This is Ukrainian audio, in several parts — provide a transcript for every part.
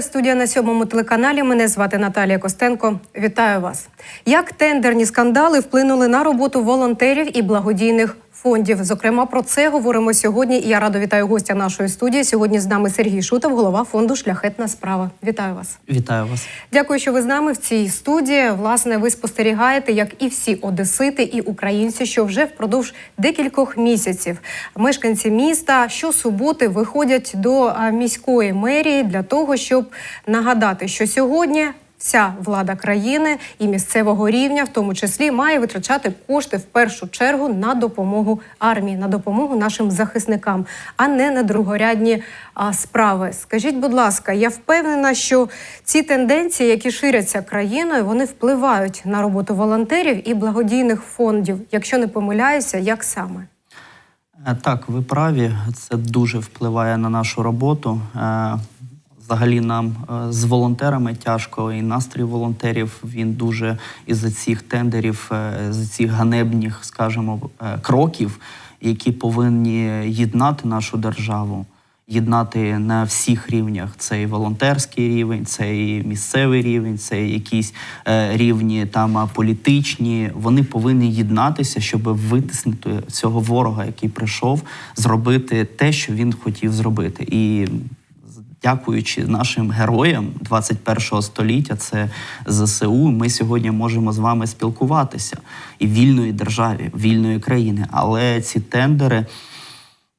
Студія на сьомому телеканалі. Мене звати Наталія Костенко. Вітаю вас. Як тендерні скандали вплинули на роботу волонтерів і благодійних фондів? Зокрема, про це говоримо сьогодні. І я радо вітаю гостя нашої студії. Сьогодні з нами Сергій Шутов, голова фонду Шляхетна справа. Вітаю вас. Вітаю вас. Дякую, що ви з нами в цій студії. Власне, ви спостерігаєте, як і всі одесити і українці, що вже впродовж декількох місяців мешканці міста щосуботи виходять до міської мерії для того, щоб нагадати, що сьогодні. Вся влада країни і місцевого рівня, в тому числі, має витрачати кошти в першу чергу на допомогу армії, на допомогу нашим захисникам, а не на другорядні а, справи. Скажіть, будь ласка, я впевнена, що ці тенденції, які ширяться країною, вони впливають на роботу волонтерів і благодійних фондів. Якщо не помиляюся, як саме? Е, Так, ви праві. Це дуже впливає на нашу роботу. Взагалі нам е, з волонтерами тяжко, і настрій волонтерів він дуже із-за цих тендерів, е, з цих ганебних, скажімо, е, кроків, які повинні єднати нашу державу, єднати на всіх рівнях. Це і волонтерський рівень, це і місцевий рівень, це і якісь рівні там політичні. Вони повинні єднатися, щоб витиснути цього ворога, який прийшов, зробити те, що він хотів зробити. І дякуючи нашим героям 21 століття, це ЗСУ. Ми сьогодні можемо з вами спілкуватися і вільної державі, вільної країни. Але ці тендери,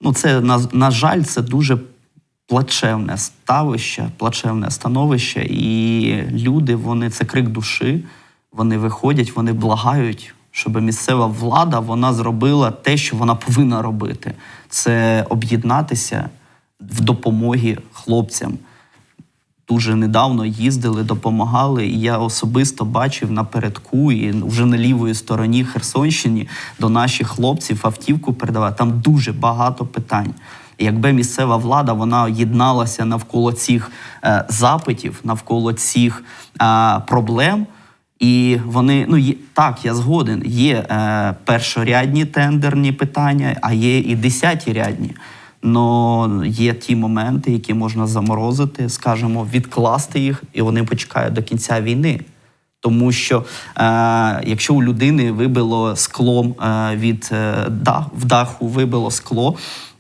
ну це на, на жаль, це дуже плачевне ставище, плачевне становище, і люди, вони це крик душі. Вони виходять, вони благають, щоб місцева влада вона зробила те, що вона повинна робити. Це об'єднатися в допомогі хлопцям. Дуже недавно їздили, допомагали, і я особисто бачив напередку і вже на лівої стороні Херсонщині до наших хлопців автівку передавати. Там дуже багато питань. Якби місцева влада вона єдналася навколо цих е, запитів, навколо цих е, проблем, і вони ну є, так, я згоден. Є е, першорядні тендерні питання, а є і десятирядні. Но є ті моменти, які можна заморозити, скажімо, відкласти їх, і вони почекають до кінця війни. Тому що е, якщо у людини вибило склом е, від е, дах, в даху вибило скло,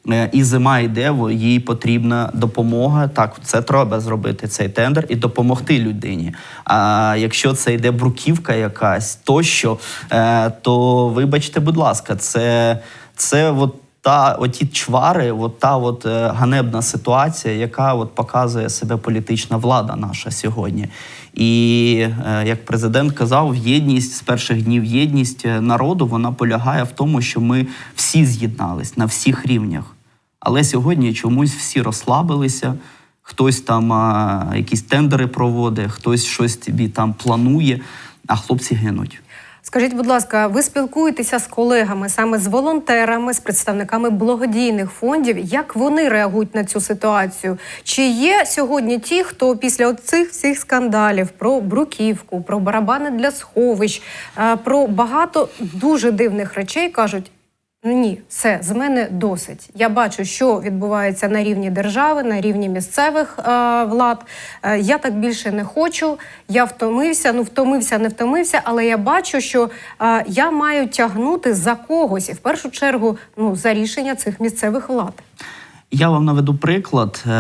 е, і зима йде, їй потрібна допомога. Так, це треба зробити цей тендер і допомогти людині. А якщо це йде бруківка якась тощо, е, то вибачте, будь ласка, це, це от та оті чвари, от та от е, ганебна ситуація, яка от показує себе політична влада наша сьогодні. І е, як президент казав, єдність з перших днів єдність е, народу вона полягає в тому, що ми всі з'єднались на всіх рівнях. Але сьогодні чомусь всі розслабилися. Хтось там а, якісь тендери проводить, хтось щось тобі там планує, а хлопці гинуть. Скажіть, будь ласка, ви спілкуєтеся з колегами, саме з волонтерами, з представниками благодійних фондів. Як вони реагують на цю ситуацію? Чи є сьогодні ті, хто після цих всіх скандалів про бруківку, про барабани для сховищ, е, про багато дуже дивних речей кажуть? Ні, все з мене досить. Я бачу, що відбувається на рівні держави, на рівні місцевих е, влад. Е, я так більше не хочу. Я втомився. Ну втомився, не втомився, але я бачу, що е, я маю тягнути за когось і в першу чергу ну за рішення цих місцевих влад. Я вам наведу приклад, е,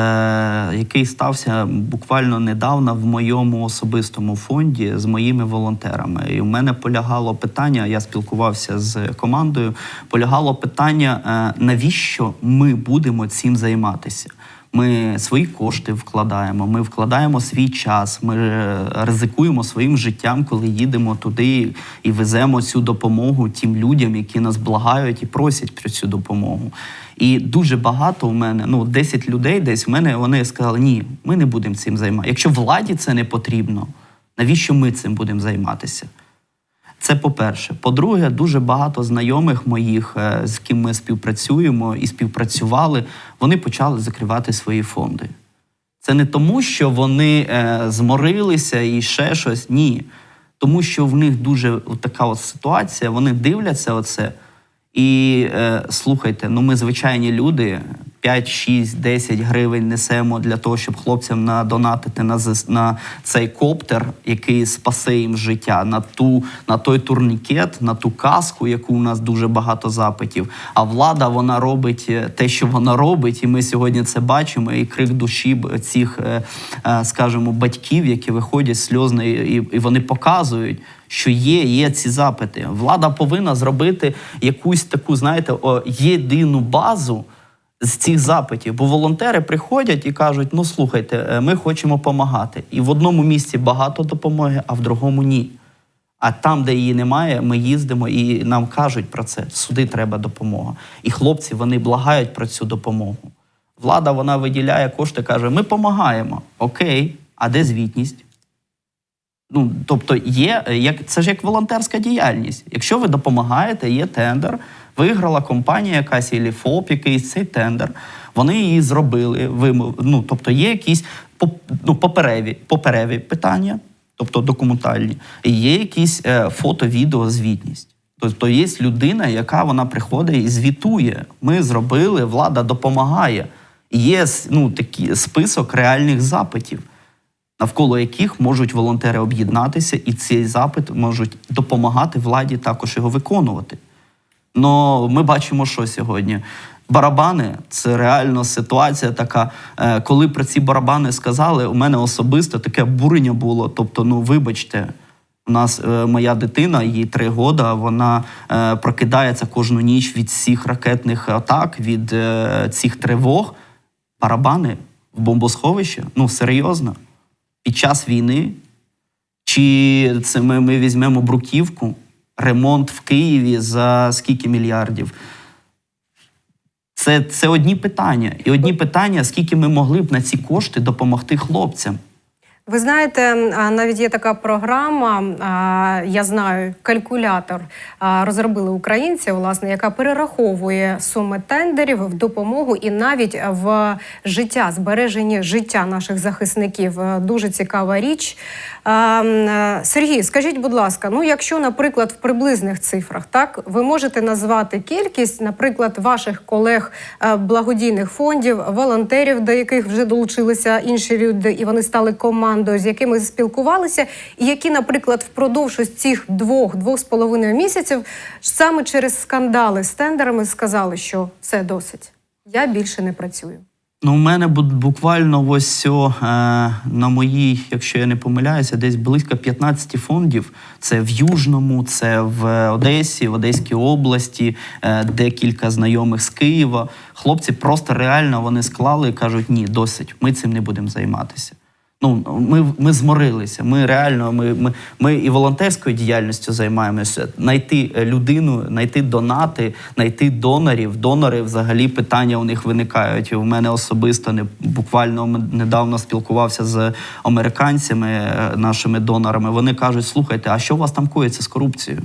який стався буквально недавно в моєму особистому фонді з моїми волонтерами. І у мене полягало питання, я спілкувався з командою. Полягало питання, е, навіщо ми будемо цим займатися? Ми свої кошти вкладаємо, ми вкладаємо свій час, ми е, ризикуємо своїм життям, коли їдемо туди і веземо цю допомогу тим людям, які нас благають і просять про цю допомогу. І дуже багато у мене, ну 10 людей десь в мене вони сказали, ні, ми не будемо цим займатися. Якщо владі це не потрібно, навіщо ми цим будемо займатися? Це по-перше. По-друге, дуже багато знайомих моїх, е, з ким ми співпрацюємо і співпрацювали, вони почали закривати свої фонди. Це не тому, що вони е, зморилися і ще щось. Ні. Тому що в них дуже така от ситуація, вони дивляться оце. І е, слухайте, ну ми звичайні люди, 5, 6, 10 гривень несемо для того, щоб хлопцям надонатити на, на цей коптер, який спасе їм життя, на ту на той турнікет, на ту каску, яку у нас дуже багато запитів. А влада вона робить е, те, що вона робить, і ми сьогодні це бачимо. І крик душі цих, е, е, скажімо, батьків, які виходять сльозно, і, вони показують. Що є, є ці запити. Влада повинна зробити якусь таку, знаєте, єдину базу з цих запитів. Бо волонтери приходять і кажуть: ну слухайте, е, ми хочемо допомагати. І в одному місці багато допомоги, а в другому ні. А там, де її немає, ми їздимо і нам кажуть про це. Сюди треба допомога. І хлопці вони благають про цю допомогу. Влада вона виділяє кошти, каже: ми допомагаємо. Окей, а де звітність? Ну, тобто, є е, як це ж як волонтерська діяльність. Якщо ви допомагаєте, є тендер, виграла компанія якась і ФОП якийсь цей тендер. Вони її зробили. вимов- ну, тобто є якісь ну, попереві, попереві питання, тобто документальні, і є якісь е, фото, відео, звітність. Тобто є людина, яка вона приходить і звітує. Ми зробили, влада допомагає. Є ну, такий список реальних запитів навколо яких можуть волонтери об'єднатися, і цей запит можуть допомагати владі також його виконувати. Но ми бачимо, що сьогодні. Барабани це реально ситуація така. е, Коли про ці барабани сказали, у мене особисто таке бурення було. Тобто, ну вибачте, у нас е, моя дитина, їй три года, вона е, прокидається кожну ніч від всіх ракетних атак, від цих тривог. Барабани в бомбосховище? Ну серйозно під час війни, чи це ми, ми візьмемо бруківку, ремонт в Києві за скільки мільярдів? Це, це одні питання. І одні питання, скільки ми могли б на ці кошти допомогти хлопцям. Ви знаєте, навіть є така програма, я знаю, калькулятор розробили українці, власне, яка перераховує суми тендерів в допомогу і навіть в життя, збереження життя наших захисників. Е, Дуже цікава річ. Е, Сергій, скажіть, будь ласка, ну якщо, наприклад, в приблизних цифрах, так ви можете назвати кількість, наприклад, ваших колег е, благодійних фондів, волонтерів, до яких вже долучилися інші люди, і вони стали командою, з якими спілкувалися, і які, наприклад, впродовж ось цих двох двох з половиною місяців саме через скандали з тендерами сказали, що все досить. Я більше не працюю. Ну, у мене бу- буквально ось о, е, на моїй, якщо я не помиляюся, десь близько 15 фондів. Це в Южному, це в Одесі, в Одеській області, е, декілька знайомих з Києва. Хлопці просто реально вони склали і кажуть: ні, досить, ми цим не будемо займатися. Ну, ми, ми зморилися. Ми реально, ми, ми, ми і волонтерською діяльністю займаємося. Найти е, людину, знайти донати, знайти донорів. Донори взагалі питання у них виникають. У мене особисто не буквально недавно спілкувався з американцями, е, нашими донорами. Вони кажуть: слухайте, а що у вас там коїться з корупцією?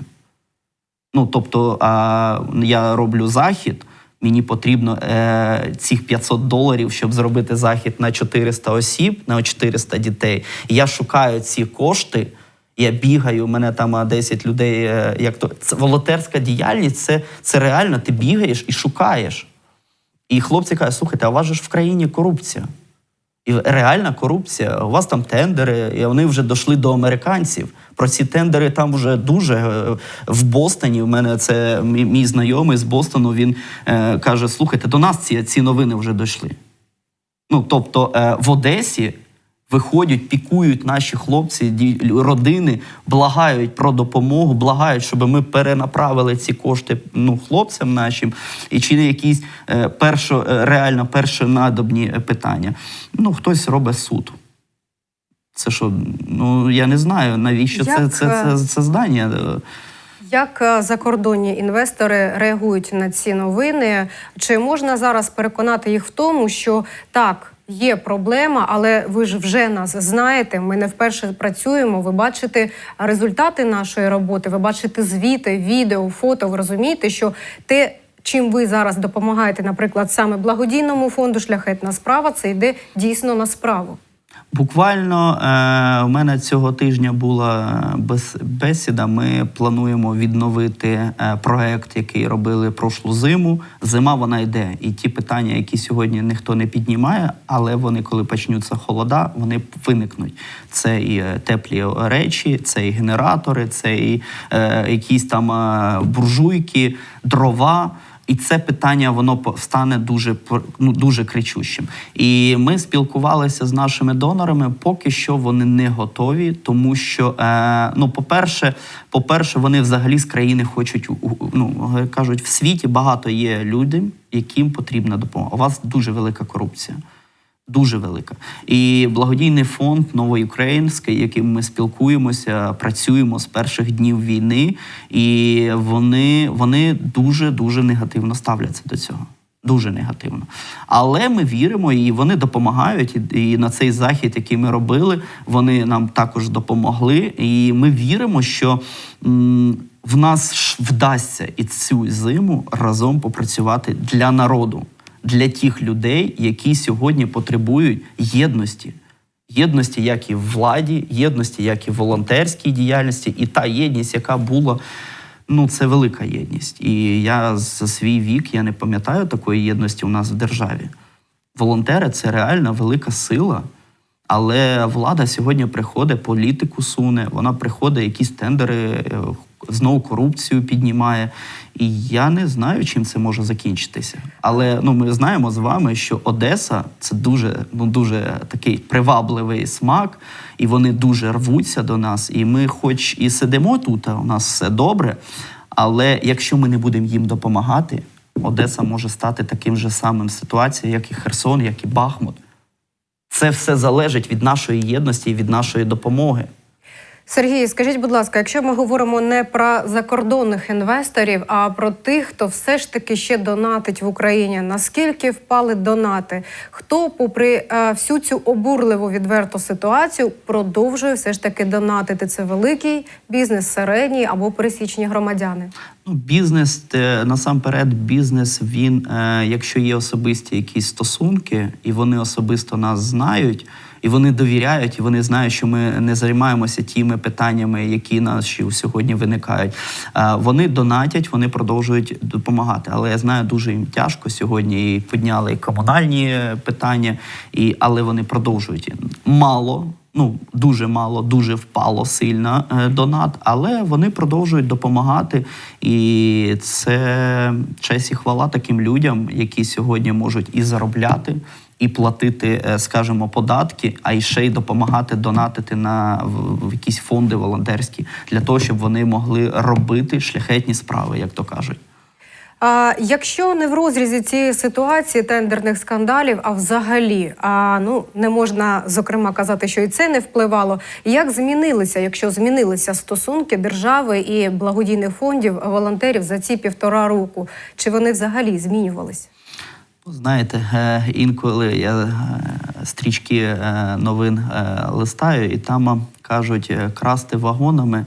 Ну, тобто, а, я роблю захід. Мені потрібно е, цих 500 доларів, щоб зробити захід на 400 осіб, на 400 дітей. Я шукаю ці кошти. Я бігаю, у мене там 10 людей. Е, як то це волонтерська діяльність, це, це реально ти бігаєш і шукаєш. І хлопці кажуть, слухайте, а у вас ж в країні корупція. І реальна корупція. У вас там тендери, і вони вже дійшли до американців. Про ці тендери там вже дуже е, в Бостоні. У мене це мій, мій знайомий з Бостону. Він е, каже: слухайте, до нас ці, ці новини вже дійшли. Ну, тобто е, в Одесі виходять, пікують наші хлопці, родини, благають про допомогу, благають, щоб ми перенаправили ці кошти ну, хлопцям нашим, і чи не якісь е, першо, е, реально першонадобні е, питання. Ну, хтось робить суд. Це що, ну я не знаю, навіщо це, Як, це, е, це, це здання. е, Як закордонні інвестори реагують на ці новини? Чи можна зараз переконати їх в тому, що так, є проблема, але ви ж вже нас знаєте, ми не вперше працюємо. Ви бачите результати нашої роботи, ви бачите звіти, відео, фото. Ви розумієте, що те. Чим ви зараз допомагаєте, наприклад, саме благодійному фонду Шляхетна справа, це йде дійсно на справу. Буквально е, у мене цього тижня була бесіда. Ми плануємо відновити е, проект, який робили прошлу зиму. Зима вона йде, і ті питання, які сьогодні ніхто не піднімає, але вони, коли почнуться холода, вони виникнуть. Це і е, теплі речі, це і генератори, це і е, якісь там е, буржуйки, дрова. І це питання воно стане дуже ну, дуже кричущим. І ми спілкувалися з нашими донорами. Поки що вони не готові, тому що е, ну, по-перше, по-перше, вони взагалі з країни хочуть ну кажуть, в світі багато є людей, яким потрібна допомога. У вас дуже велика корупція. Дуже велика. І благодійний фонд Новоукраїнський, яким ми спілкуємося, працюємо з перших днів війни, і вони, вони дуже дуже негативно ставляться до цього. Дуже негативно. Але ми віримо, і вони допомагають. І, на цей захід, який ми робили, вони нам також допомогли. І ми віримо, що в нас вдасться і цю зиму разом попрацювати для народу для тих людей, які сьогодні потребують єдності. Єдності, як і в владі, єдності, як і в волонтерській діяльності, і та єдність, яка була, ну це велика єдність. І я за свій вік я не пам'ятаю такої єдності у нас в державі. Волонтери це реально велика сила. Але влада сьогодні приходить, політику суне, вона приходить, якісь тендери, е, знову корупцію піднімає. І я не знаю, чим це може закінчитися. Але ну ми знаємо з вами, що Одеса це дуже ну дуже такий привабливий смак, і вони дуже рвуться до нас. І ми, хоч і сидимо тут, а у нас все добре. Але якщо ми не будемо їм допомагати, Одеса може стати таким же самим ситуацією, як і Херсон, як і Бахмут. Це все залежить від нашої єдності і від нашої допомоги. Сергій, скажіть, будь ласка, якщо ми говоримо не про закордонних інвесторів, а про тих, хто все ж таки ще донатить в Україні, наскільки впали донати? Хто, попри е, всю цю обурливу відверту ситуацію, продовжує все ж таки донатити? Це великий бізнес, середній або пересічні громадяни? Ну, бізнес е, насамперед, бізнес він, е, якщо є особисті якісь стосунки, і вони особисто нас знають, і вони довіряють, і вони знають, що ми не займаємося тими питаннями, які наші сьогодні виникають. Вони донатять, вони продовжують допомагати. Але я знаю, дуже їм тяжко сьогодні. І підняли комунальні питання, і але вони продовжують мало. Ну, дуже мало, дуже впало сильно е, донат, але вони продовжують допомагати. І це честь і хвала таким людям, які сьогодні можуть і заробляти, і платити, е, скажімо, податки, а й ще й допомагати донатити на в, якісь фонди волонтерські для того, щоб вони могли робити шляхетні справи, як то кажуть. А якщо не в розрізі цієї ситуації тендерних скандалів, а взагалі, а ну не можна зокрема казати, що і це не впливало. Як змінилися, якщо змінилися стосунки держави і благодійних фондів волонтерів за ці півтора року? Чи вони взагалі змінювалися? Ну, Знаєте, е, інколи я е, стрічки е, новин листаю, і там кажуть, красти вагонами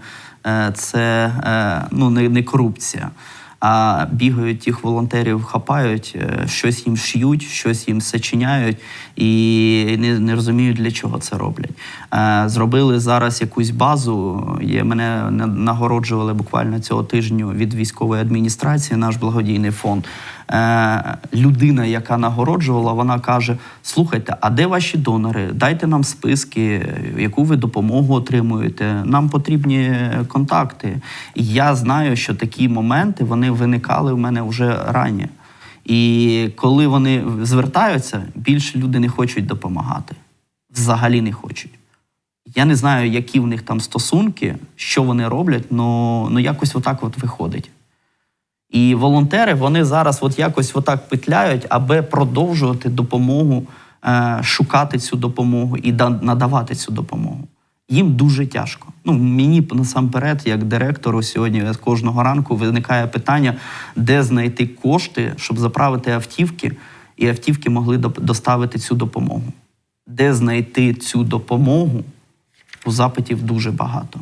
це ну, не, не корупція. А бігають тих волонтерів, хапають, щось їм шиють, щось їм сочиняють і не, не розуміють, для чого це роблять. Зробили зараз якусь базу. Є, мене на- нагороджували буквально цього тижню від військової адміністрації, наш благодійний фонд. Е, Людина, яка нагороджувала, вона каже: Слухайте, а де ваші донори? Дайте нам списки, яку ви допомогу отримуєте. Нам потрібні контакти. І я знаю, що такі моменти вони виникали в мене вже рані. І коли вони звертаються, більше люди не хочуть допомагати. Взагалі не хочуть. Я не знаю, які в них там стосунки, що вони роблять, але якось отак от виходить. І волонтери вони зараз от якось отак петляють, аби продовжувати допомогу, е, шукати цю допомогу і да- надавати цю допомогу. Їм дуже тяжко. Ну, мені насамперед, як директору, сьогодні кожного ранку виникає питання, де знайти кошти, щоб заправити автівки, і автівки могли доставити цю допомогу. Де знайти цю допомогу? У запитів дуже багато.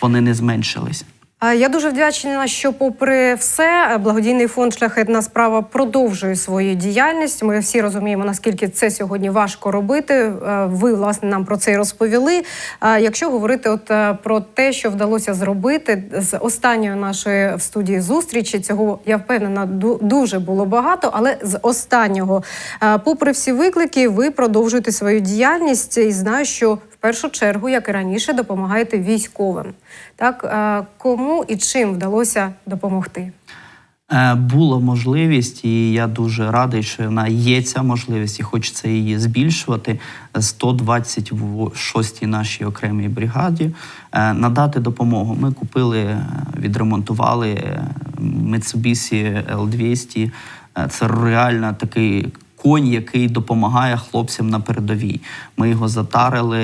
Вони не зменшились. Я дуже вдячна, що, попри все, благодійний фонд Шляхетна справа продовжує свою діяльність. Ми всі розуміємо, наскільки це сьогодні важко робити. Е, Ви власне нам про це і розповіли. Якщо говорити от е, про те, що вдалося зробити з останньої нашої в студії зустрічі, цього я впевнена, ду- дуже було багато. Але з останнього, е, попри всі виклики, ви продовжуєте свою діяльність і знаю, що першу чергу, як і раніше, допомагаєте військовим. Так кому і чим вдалося допомогти? Е, Була можливість, і я дуже радий, що вона є ця можливість, і хочеться її збільшувати. 126-й нашій окремій бригаді е, надати допомогу. Ми купили, е, відремонтували Mitsubishi L200. Е, Це реально такий конь, який допомагає хлопцям на передовій. Ми його затарили.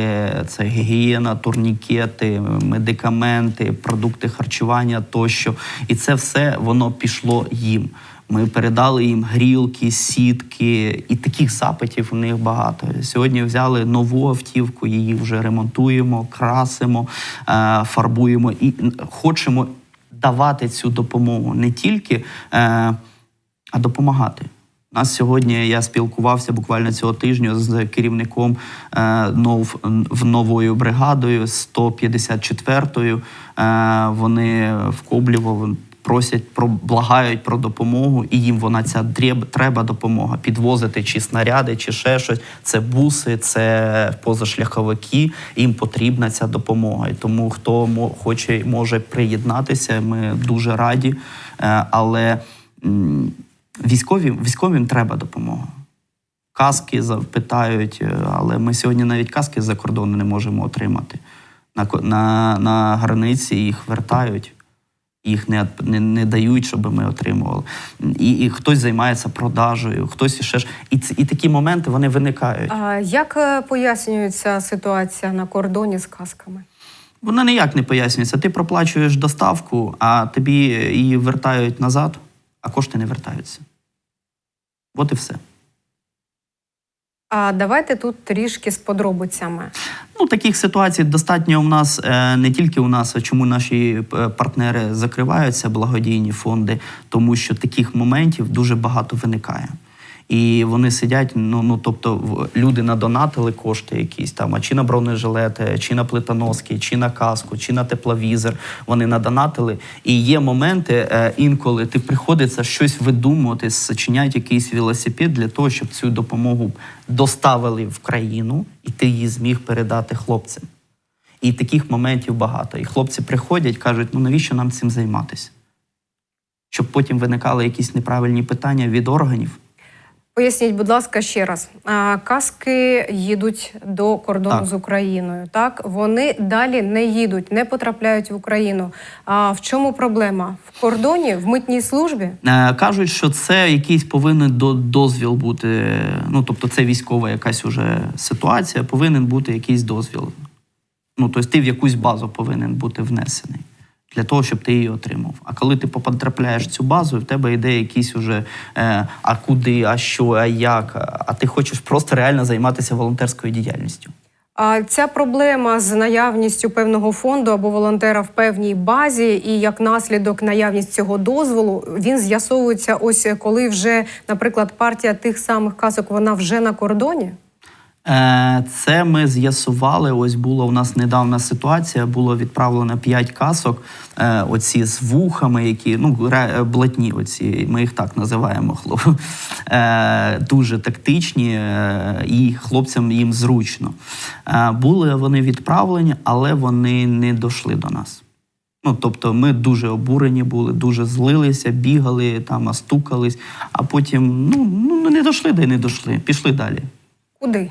Це гігієна, турнікети, медикаменти, продукти харчування тощо. І це все воно пішло їм. Ми передали їм грілки, сітки, і таких запитів у них багато. Сьогодні взяли нову автівку, її вже ремонтуємо, красимо, е, фарбуємо і хочемо давати цю допомогу не тільки, е, а допомагати. Нас сьогодні я спілкувався буквально цього тижня з керівником е, нов, новою бригадою 154-ю. Е, вони в Коблєво просять про благають про допомогу, і їм вона ця треба допомога підвозити чи снаряди, чи ще щось. Це буси, це позашляховики. Їм потрібна ця допомога. І тому хто хоче може приєднатися, ми дуже раді. Е, але військовим, військовим треба допомога. Каски запитають, е, але ми сьогодні навіть каски з-за кордону не можемо отримати. На, на, на границі їх вертають, їх не, не, не дають, щоб ми отримували. І, і хтось займається продажею, хтось іще ж. І, і такі моменти вони виникають. А як е, пояснюється ситуація на кордоні з касками? Вона ніяк не пояснюється. Ти проплачуєш доставку, а тобі її вертають назад, а кошти не вертаються. От і все. А давайте тут трішки з подробицями. Ну, таких ситуацій достатньо у нас е, не тільки у нас, а чому наші е, партнери закриваються, благодійні фонди, тому що таких моментів дуже багато виникає. І вони сидять, ну, ну тобто люди надонатили кошти якісь там, а чи на бронежилети, чи на плитоноски, чи на каску, чи на тепловізор. Вони надонатили. І є моменти, е, інколи ти приходиться щось видумувати, сочиняти якийсь велосипед для того, щоб цю допомогу доставили в країну, і ти її зміг передати хлопцям. І таких моментів багато. І хлопці приходять, кажуть, ну навіщо нам цим займатися? Щоб потім виникали якісь неправильні питання від органів. Поясніть, будь ласка, ще раз. Каски їдуть до кордону Так. з Україною. Так вони далі не їдуть, не потрапляють в Україну. А в чому проблема? В кордоні, в митній службі? Е, Кажуть, що це якийсь повинен до- дозвіл бути. Ну, тобто, це військова якась уже ситуація, повинен бути якийсь дозвіл. Ну, тобто, ти в якусь базу повинен бути внесений для того, щоб ти її отримав. А коли ти потрапляєш в цю базу, в тебе йде якийсь уже е, а куди, а що, а як. А ти хочеш просто реально займатися волонтерською діяльністю. А ця проблема з наявністю певного фонду або волонтера в певній базі, і як наслідок наявність цього дозволу, він з'ясовується ось коли вже, наприклад, партія тих самих касок вона вже на кордоні. Е, Це ми з'ясували. Ось була у нас недавна ситуація. Було відправлено 5 касок. е, Оці з вухами, які ну блатні. Оці ми їх так називаємо. хлоп. Е, Дуже тактичні, е, і хлопцям їм зручно. Е, Були вони відправлені, але вони не дійшли до нас. Ну, тобто, ми дуже обурені були, дуже злилися, бігали там, стукались, а потім ну, ну не дійшли, де не дійшли. Пішли далі. Куди?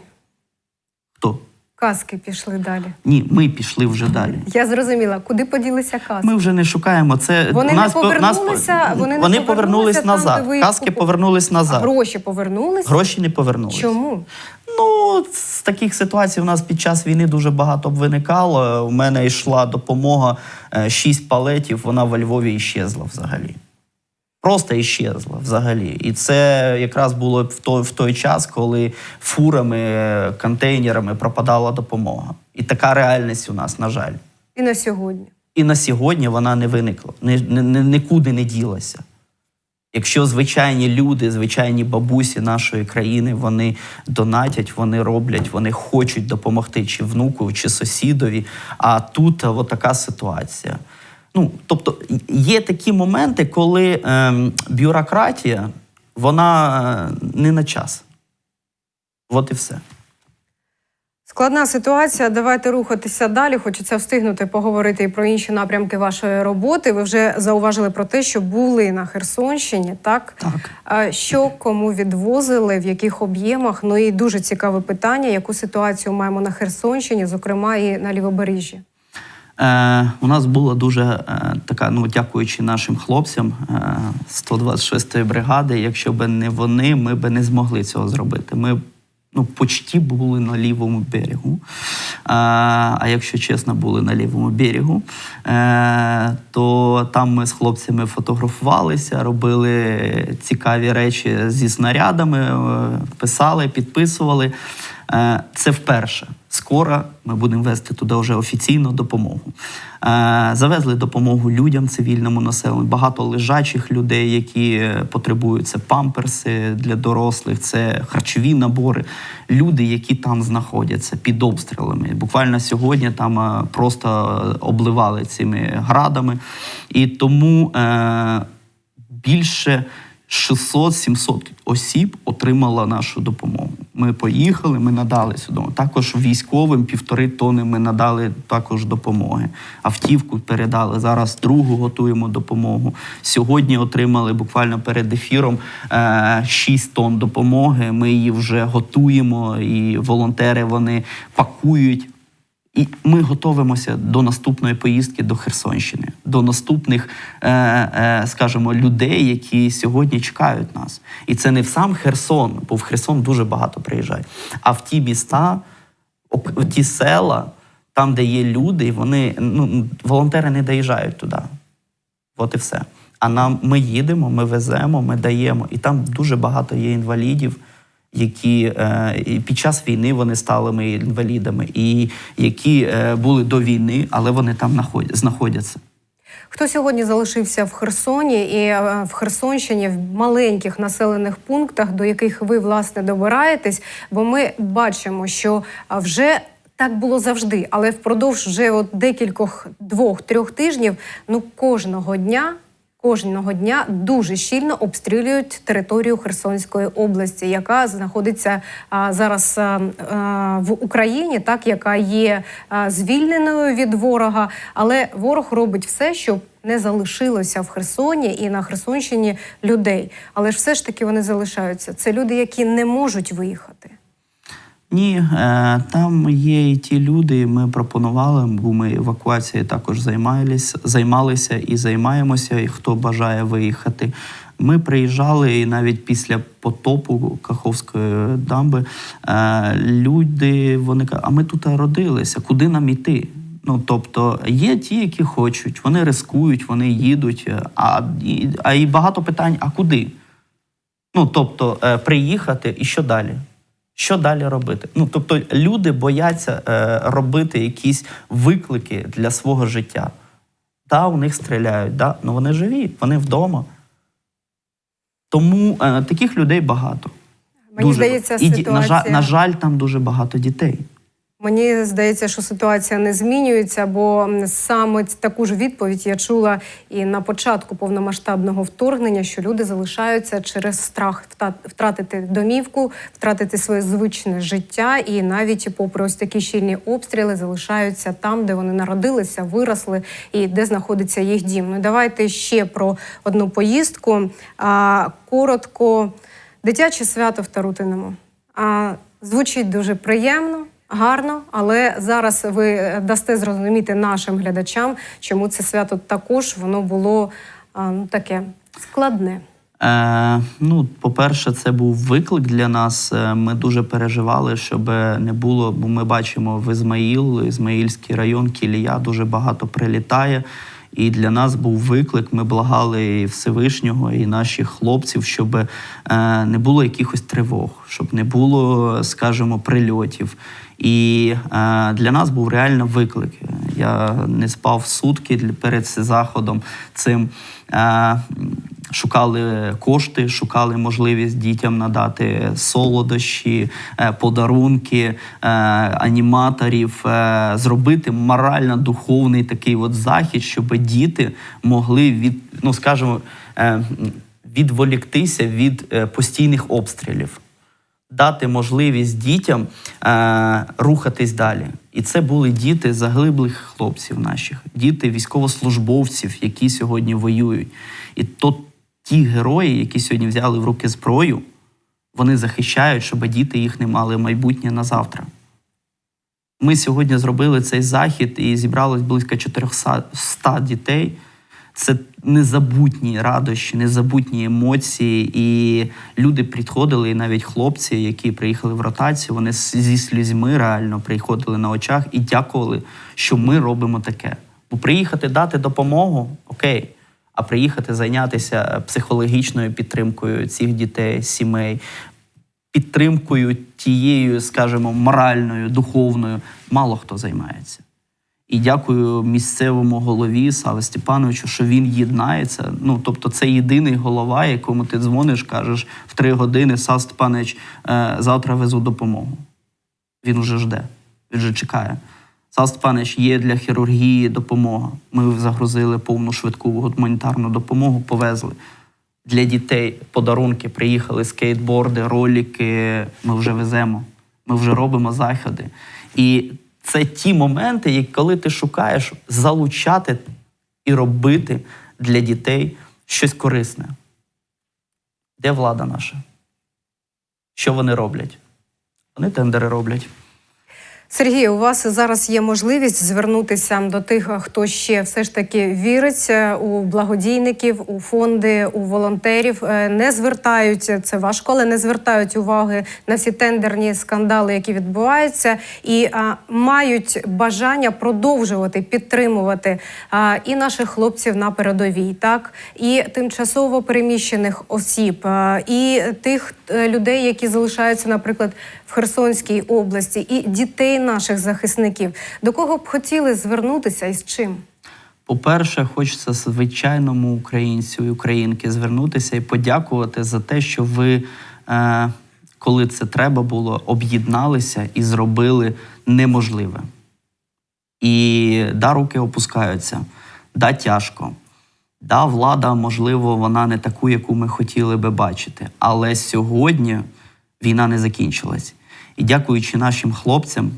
Хто? Каски пішли далі. Ні, ми пішли вже далі. Я зрозуміла, куди поділися каски. Ми вже не шукаємо. Це Вони у не нас, по- повернулися, вони не повернулись повернулися там, назад. ви їх Каски купили. А назад. гроші повернулися? Гроші не повернулись. Чому? Ну, з таких ситуацій у нас під час війни дуже багато б виникало. У мене йшла допомога е, шість палетів, вона во Львові іщезла взагалі. Просто іщезла взагалі. І це якраз було в той, в той час, коли фурами, контейнерами пропадала допомога. І така реальність у нас, на жаль. І на сьогодні. І на сьогодні вона не виникла, ні- нікуди не ділася. Якщо звичайні люди, звичайні бабусі нашої країни, вони донатять, вони роблять, вони хочуть допомогти чи внуку, чи сусідові. А тут от така ситуація. Ну, тобто є такі моменти, коли ем, бюрократія вона е, не на час. От і все. Складна ситуація. Давайте рухатися далі. Хочеться встигнути поговорити і про інші напрямки вашої роботи. Ви вже зауважили про те, що були на Херсонщині, так? Так. Що кому відвозили, в яких об'ємах? Ну і дуже цікаве питання, яку ситуацію маємо на Херсонщині, зокрема і на Лівобережжі. Е, у нас була дуже е, така, ну дякуючи нашим хлопцям е, 126-ї бригади. Якщо б не вони, ми б не змогли цього зробити. Ми ну, почти були на лівому берегу. А, а якщо чесно, були на лівому берегу, е, то там ми з хлопцями фотографувалися, робили цікаві речі зі снарядами, е, писали, підписували. Е, Це вперше. Скоро ми будемо вести туди вже офіційну допомогу. Е, Завезли допомогу людям, цивільному населенню, багато лежачих людей, які е, потребують це памперси для дорослих, це харчові набори. Люди, які там знаходяться під обстрілами. Буквально сьогодні там е, просто обливали цими градами. І тому більше 600-700 осіб отримала нашу допомогу. Ми поїхали, ми надали сюди. Також військовим півтори тони ми надали також допомоги. Автівку передали. Зараз другу готуємо допомогу. Сьогодні отримали буквально перед ефіром е, 6 тонн допомоги. Ми її вже готуємо, і волонтери вони пакують. І ми готуємося до наступної поїздки до Херсонщини, до наступних, е, е, скажімо, людей, які сьогодні чекають нас. І це не в сам Херсон, бо в Херсон дуже багато приїжджають, а в ті міста, в ті села, там, де є люди, вони ну, волонтери не доїжджають туди. От і все. А нам ми їдемо, ми веземо, ми даємо. І там дуже багато є інвалідів, які е, під час війни вони стали ми інвалідами, і які е, були до війни, але вони там наход- знаходяться. Хто сьогодні залишився в Херсоні і е, в Херсонщині в маленьких населених пунктах, до яких ви власне добираєтесь? Бо ми бачимо, що вже так було завжди, але впродовж вже от декількох двох-трьох тижнів, ну кожного дня. Кожного дня дуже щільно обстрілюють територію Херсонської області, яка знаходиться зараз в Україні, так яка є звільненою від ворога. Але ворог робить все, щоб не залишилося в Херсоні і на Херсонщині людей. Але ж все ж таки вони залишаються. Це люди, які не можуть виїхати. Ні, е, там є і ті люди, ми пропонували, бо ми евакуацією також займалися, займалися і займаємося, і хто бажає виїхати. Ми приїжджали і навіть після потопу Каховської дамби е, люди вони кажуть, а ми тут родилися, куди нам іти? Ну, тобто є ті, які хочуть, вони рискують, вони їдуть, е, а, і, а і багато питань: а куди? Ну, тобто, приїхати і що далі? Що далі робити? Ну, тобто, люди бояться е, робити якісь виклики для свого життя. Та, у них стріляють, да, ну вони живі, вони вдома. Тому е, таких людей багато. Мені Дуже здається. І, ситуація... на, жаль, на жаль, там дуже багато дітей. Мені здається, що ситуація не змінюється, бо саме таку ж відповідь я чула і на початку повномасштабного вторгнення, що люди залишаються через страх втратити домівку, втратити своє звичне життя, і навіть попри ось такі щільні обстріли залишаються там, де вони народилися, виросли і де знаходиться їх дім. Ну давайте ще про одну поїздку. А, коротко, дитяче свято в Тарутиному. А, звучить дуже приємно. Гарно, але зараз ви е, дасте зрозуміти нашим глядачам, чому це свято також воно було ну, таке складне. Е, ну, по-перше, це був виклик для нас. Е, Ми дуже переживали, щоб не було, бо ми бачимо в Ізмаїл, Ізмаїльський район, Кілія дуже багато прилітає. І для нас був виклик. Ми благали і Всевишнього, і наших хлопців, щоб е, не було якихось тривог, щоб не було, скажімо, прильотів. І е, для нас був реально виклик. Я не спав сутки перед заходом цим. Е, Шукали кошти, шукали можливість дітям надати солодощі, е, подарунки, аніматорів, зробити морально-духовний такий от захід, щоб діти могли від, ну скажімо, відволіктися від постійних обстрілів дати можливість дітям е, рухатись далі. І це були діти заглиблих хлопців наших, діти військовослужбовців, які сьогодні воюють. І то ті герої, які сьогодні взяли в руки зброю, вони захищають, щоб діти їх не мали майбутнє на завтра. Ми сьогодні зробили цей захід і зібралось близько 400 дітей. Це незабутні радощі, незабутні емоції. І люди підходили, і навіть хлопці, які приїхали в ротацію, вони зі слізьми реально приходили на очах і дякували, що ми робимо таке. Бо приїхати дати допомогу окей. А приїхати зайнятися психологічною підтримкою цих дітей, сімей, підтримкою тією, скажімо, моральною, духовною, мало хто займається. І дякую місцевому голові Саве Степановичу, що він єднається. Ну, тобто, це єдиний голова, якому ти дзвониш, кажеш в три години Сав Степанович, е, завтра везу допомогу. Він уже жде, він вже чекає. Сав Степанович, є для хірургії допомога. Ми загрузили повну швидку гуманітарну допомогу, повезли. Для дітей подарунки приїхали скейтборди, ролики. Ми вже веземо, ми вже робимо заходи. І це ті моменти, коли ти шукаєш залучати і робити для дітей щось корисне. Де влада наша? Що вони роблять? Вони тендери роблять. Сергій, у вас зараз є можливість звернутися до тих, хто ще все ж таки вірить е, у благодійників, у фонди, у волонтерів. Е, Не звертають це важко, але не звертають уваги на всі тендерні скандали, які відбуваються, і а, мають бажання продовжувати підтримувати а, і наших хлопців на передовій, так і тимчасово переміщених осіб, а, і тих е, людей, які залишаються, наприклад, Херсонській області, і дітей наших захисників. До кого б хотіли звернутися і з чим? По-перше, хочеться звичайному українцю і українки звернутися і подякувати за те, що ви, е, коли це треба було, об'єдналися і зробили неможливе. І да, руки опускаються, да, тяжко. Да, влада, можливо, вона не таку, яку ми хотіли би бачити. Але сьогодні війна не закінчилась. І дякуючи нашим хлопцям,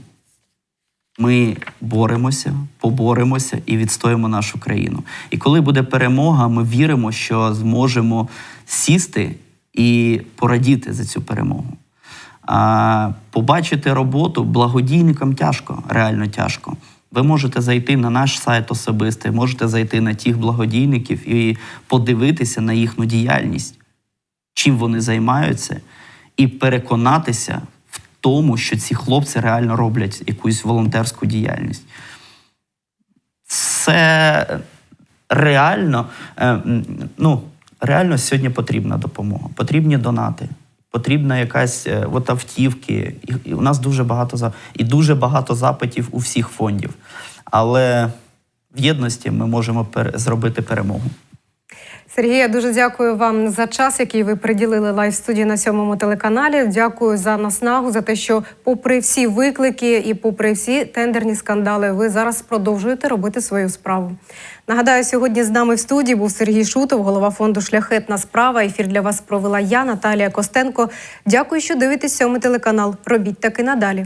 ми боремося, поборемося і відстоїмо нашу країну. І коли буде перемога, ми віримо, що зможемо сісти і порадіти за цю перемогу. А побачити роботу благодійникам тяжко, реально тяжко. Ви можете зайти на наш сайт особистий, можете зайти на тих благодійників і подивитися на їхню діяльність, чим вони займаються, і переконатися тому, що ці хлопці реально роблять якусь волонтерську діяльність. Це реально, е, ну, реально сьогодні потрібна допомога, потрібні донати. Потрібна якась е, от автівки. І, у нас дуже багато і дуже багато запитів у всіх фондів. Але в єдності ми можемо зробити перемогу. Сергій, я дуже дякую вам за час, який ви приділили лайв студії на сьомому телеканалі. Дякую за наснагу, за те, що, попри всі виклики і попри всі тендерні скандали, ви зараз продовжуєте робити свою справу. Нагадаю, сьогодні з нами в студії був Сергій Шутов, голова фонду Шляхетна справа. Ефір для вас провела я, Наталія Костенко. Дякую, що дивитесь сьомий телеканал. Робіть таки надалі.